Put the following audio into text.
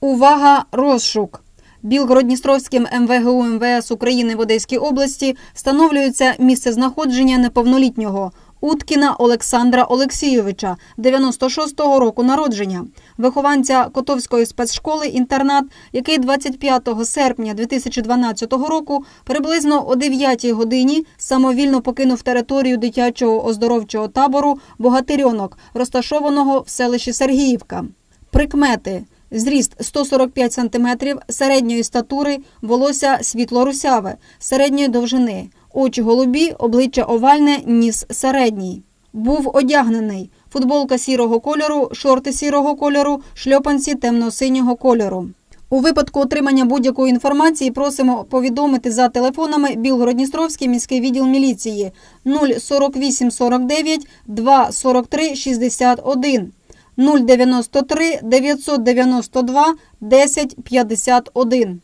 Увага! Розшук! Білгородністровським МВГУ МВС України в Одеській області встановлюється місце знаходження неповнолітнього Уткіна Олександра Олексійовича, 96-го року народження, вихованця Котовської спецшколи інтернат, який 25 серпня 2012 року приблизно о 9 годині самовільно покинув територію дитячого оздоровчого табору Богатирьонок, розташованого в селищі Сергіївка. Прикмети. Зріст 145 см, середньої статури, волосся світло-русяве, середньої довжини, очі голубі, обличчя овальне, ніс середній. Був одягнений футболка сірого кольору, шорти сірого кольору, шльопанці темно-синього кольору. У випадку отримання будь-якої інформації просимо повідомити за телефонами Білгородністровський міський відділ міліції 04849 243 61 093 992 1051.